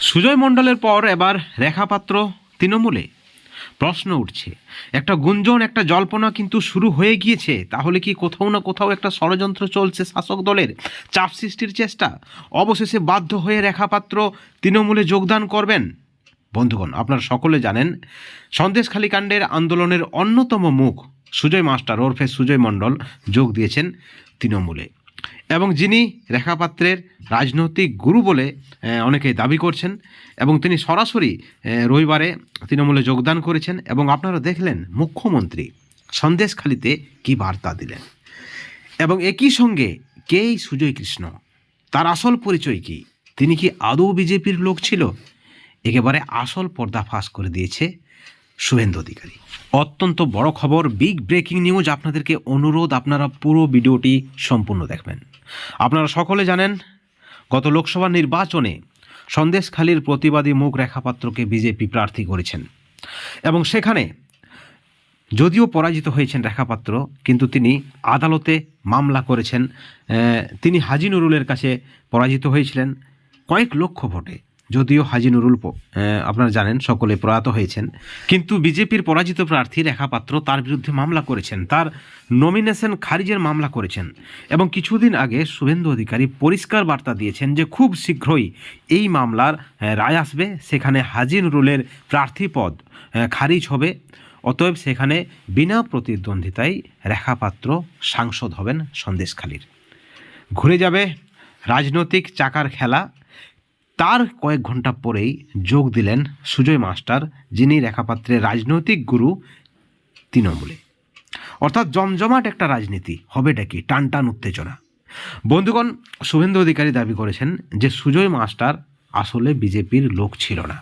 সুজয় মণ্ডলের পর এবার রেখাপাত্র তৃণমূলে। প্রশ্ন উঠছে, একটা গুঞ্জন, একটা জল্পনা কিন্তু শুরু হয়ে গিয়েছে, তাহলে কি কোথাও না কোথাও একটা ষড়যন্ত্র চলছে শাসক দলের? চাপ সৃষ্টির চেষ্টা, অবশেষে বাধ্য হয়ে রেখাপাত্র তৃণমূলে যোগদান করবেন। বন্ধুগণ, আপনারা সকলে জানেন, সন্দেশখালী কাণ্ডের আন্দোলনের অন্যতম মুখ সুজয় মাস্টার ওরফে সুজয় মণ্ডল যোগ দিয়েছেন তৃণমূলে। এবং যিনি রেখাপাত্রের রাজনৈতিক গুরু বলে আহ, অনেকেই দাবি করছেন এবং তিনি সরাসরি রবিবারে তৃণমূলে যোগদান করেছেন এবং আপনারা দেখলেন মুখ্যমন্ত্রী সন্দেশখালিতে কি বার্তা দিলেন। এবং একই সঙ্গে কে সুজয় কৃষ্ণ? তার আসল পরিচয় কি? তিনি কি আদৌ বিজেপির লোক ছিল? একেবারে আসল পর্দা ফাঁস করে দিয়েছে শুভেন্দু অধিকারী। অত্যন্ত বড় খবর বিগ ব্রেকিং নিউজ আপনাদেরকে অনুরোধ, আপনারা পুরো ভিডিওটি সম্পূর্ণ দেখবেন। আপনারা সকলে জানেন, গত লোকসভা নির্বাচনে সন্দেশখালীর প্রতিবাদী মুখ রেখাপাত্রকে বিজেপি প্রার্থী করেছেন। এবং সেখানে যদিও পরাজিত হয়েছেন রেখাপাত্র, কিন্তু তিনি আদালতে মামলা করেছেন। তিনি হাজি নুরুলের কাছে পরাজিত হয়েছিলেন। কয়েক লক্ষ ভোটে। যদিও হাজি নুরুল আপনারা জানেন, সকলে প্রয়াত হয়েছেন। কিন্তু বিজেপির পরাজিত প্রার্থী রেখাপাত্র তার বিরুদ্ধে মামলা করেছেন। তার নমিনেশন খারিজের মামলা করেছেন। এবং কিছুদিন আগে শুভেন্দু অধিকারী পরিষ্কার বার্তা দিয়েছেন যে খুব শীঘ্রই এই মামলার রায় আসবে। সেখানে হাজি নুরুলের প্রার্থী পদ খারিজ হবে। অতএব সেখানে বিনা প্রতিদ্বন্দ্বিতায় রেখাপাত্র সাংসদ হবেন সন্দেশখালীর। ঘুরে যাবে রাজনৈতিক চাকার খেলা। তার কয়েক ঘণ্টা পরেই যোগ দিলেন সুজয় মাস্টার, যিনি রেখাপাত্রের রাজনৈতিক গুরু তৃণমূলে। অর্থাৎ জমজমাট একটা রাজনীতি, হবেটা কি? টান টান উত্তেজনা। বন্ধুগণ, শুভেন্দু অধিকারী দাবি করেছেন যে সুজয় মাস্টার আসলে বিজেপির লোক ছিল না।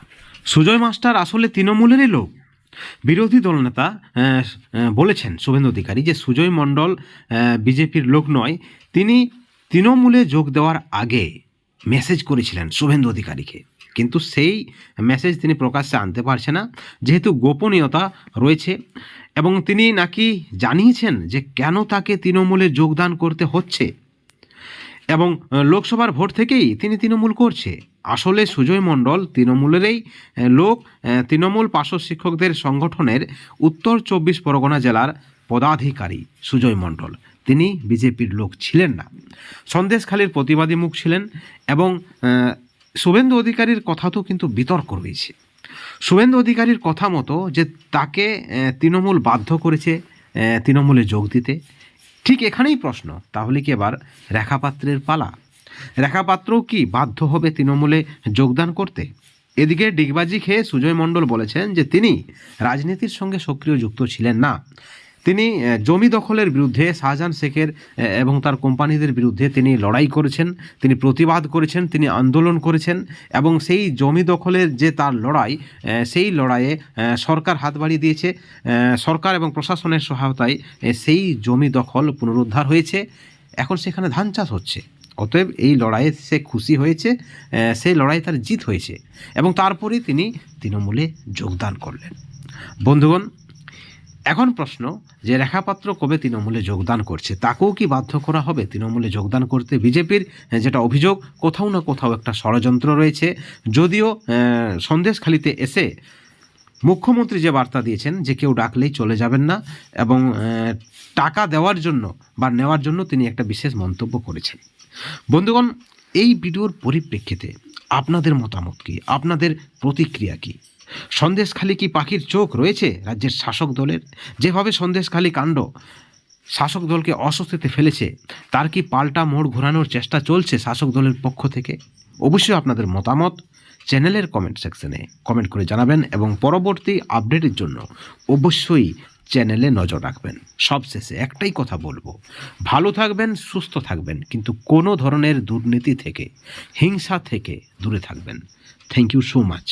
সুজয় মাস্টার আসলে তৃণমূলেরই লোক। বিরোধী দলনেতা বলেছেন শুভেন্দু অধিকারী যে সুজয় মণ্ডল বিজেপির লোক নয়। তিনি তৃণমূলে যোগ দেওয়ার আগে মেসেজ করেছিলেন শুভেন্দু অধিকারীকে। কিন্তু সেই মেসেজ তিনি প্রকাশ্যে আনতে পারছে না, যেহেতু গোপনীয়তা রয়েছে এবং তিনি নাকি জানিয়েছেন যে কেন তাকে তৃণমূলে যোগদান করতে হচ্ছে। এবং লোকসভার ভোট থেকেই তিনি তৃণমূল করছে। আসলে সুজয় মণ্ডল তৃণমূলেরই লোক তৃণমূল পার্শ্ব শিক্ষকদের সংগঠনের উত্তর চব্বিশ পরগনা জেলার পদাধিকারী সুজয় মণ্ডল। তিনি বিজেপির লোক ছিলেন না। সন্দেশখালীর প্রতিবাদী মুখ ছিলেন এবং শুভেন্দু অধিকারীর কথা তো কিন্তু বিতর্ক রয়েছে। শুভেন্দু অধিকারীর কথা মতো যে তাকে তৃণমূল বাধ্য করেছে তৃণমূলে যোগ দিতে, ঠিক এখানেই প্রশ্ন, তাহলে কি এবার রেখাপাত্রের পালা? রেখাপাত্রও কি বাধ্য হবে তৃণমূলে যোগদান করতে? এদিকে ডিগবাজি খেয়ে সুজয় মণ্ডল বলেছেন যে তিনি রাজনীতির সঙ্গে সক্রিয় যুক্ত ছিলেন না। তিনি জমি দখলের বিরুদ্ধে শাহজাহান শেখের এবং তার কোম্পানিদের বিরুদ্ধে তিনি লড়াই করেছেন, তিনি প্রতিবাদ করেছেন, তিনি আন্দোলন করেছেন, এবং সেই জমি দখলের যে তার লড়াই সেই লড়াইয়ে সরকার হাত বাড়িয়ে দিয়েছে সরকার এবং প্রশাসনের সহায়তায় সেই জমি দখল পুনরুদ্ধার হয়েছে। এখন সেখানে ধান চাষ হচ্ছে। অতএব এই লড়াইয়ে সে খুশি হয়েছে সেই লড়াই তার জিত হয়েছে, এবং তারপরেই তিনি তৃণমূলে যোগদান করলেন। বন্ধুগণ এখন প্রশ্ন, যে রেখাপাত্র কবে তৃণমূলে যোগদান করছে, তাকেও কি বাধ্য করা হবে? তৃণমূলে যোগদান করতে বিজেপির যেটা অভিযোগ, কোথাও না কোথাও একটা ষড়যন্ত্র রয়েছে। যদিও সন্দেশখালিতে এসে মুখ্যমন্ত্রী যে বার্তা দিয়েছেন, যে কেউ ডাকলেই চলে যাবেন না, এবং টাকা দেওয়ার জন্য বা নেওয়ার জন্য তিনি একটা বিশেষ মন্তব্য করেছেন। বন্ধুগণ, এই ভিডিওর পরিপ্রেক্ষিতে আপনাদের মতামত কি? আপনাদের প্রতিক্রিয়া কি? সন্দেশখালী কি পাখির চোখ রয়েছে রাজ্যের শাসক দলের? যেভাবে সন্দেশখালী কাণ্ড শাসক দলকে অস্বস্তিতে ফেলেছে, তার কি পাল্টা মোড় ঘোরানোর চেষ্টা চলছে শাসক দলের পক্ষ থেকে? অবশ্যই আপনাদের মতামত চ্যানেলের কমেন্ট সেকশনে কমেন্ট করে জানাবেন এবং পরবর্তী আপডেটের জন্য অবশ্যই চ্যানেলে নজর রাখবেন। সবশেষে একটাই কথা বলব, ভালো থাকবেন, সুস্থ থাকবেন, কিন্তু কোনো ধরনের দুর্নীতি থেকে, হিংসা থেকে দূরে থাকবেন। Thank you so much